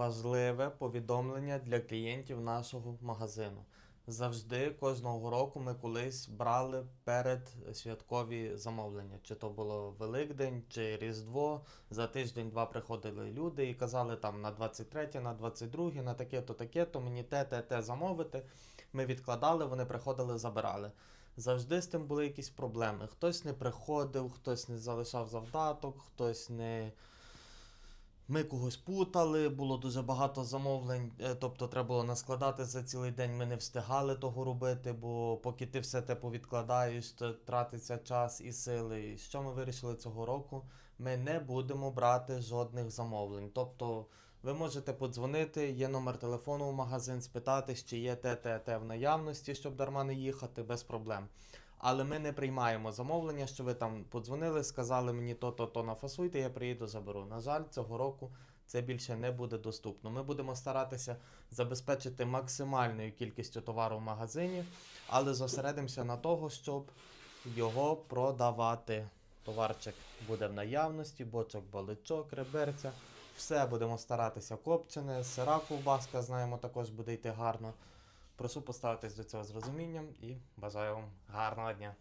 важливе повідомлення для клієнтів нашого магазину. Завжди кожного року ми колись брали перед святкові замовлення. Чи то було Великдень, чи Різдво. За тиждень-два приходили люди і казали там на 23, на 22, на таке-то, таке-то, мені те, те, те замовити. Ми відкладали, вони приходили, забирали. Завжди з тим були якісь проблеми. Хтось не приходив, хтось не залишав завдаток, хтось не. Ми когось путали, було дуже багато замовлень, е, тобто треба було наскладати за цілий день. Ми не встигали того робити, бо поки ти все те повідкладаєш, то тратиться час і сили. І що ми вирішили цього року? Ми не будемо брати жодних замовлень. Тобто ви можете подзвонити, є номер телефону в магазин, спитати, чи є те, те, те в наявності, щоб дарма не їхати, без проблем. Але ми не приймаємо замовлення, що ви там подзвонили, сказали мені то, то, то нафасуйте, я приїду, заберу. На жаль, цього року це більше не буде доступно. Ми будемо старатися забезпечити максимальною кількістю товару в магазині, але зосередимося на того, щоб його продавати. Товарчик буде в наявності, бочок, баличок, реберця. Все будемо старатися копчене, сира ковбаска, знаємо, також буде йти гарно. Прошу поставитись до цього з розумінням і бажаю вам гарного дня.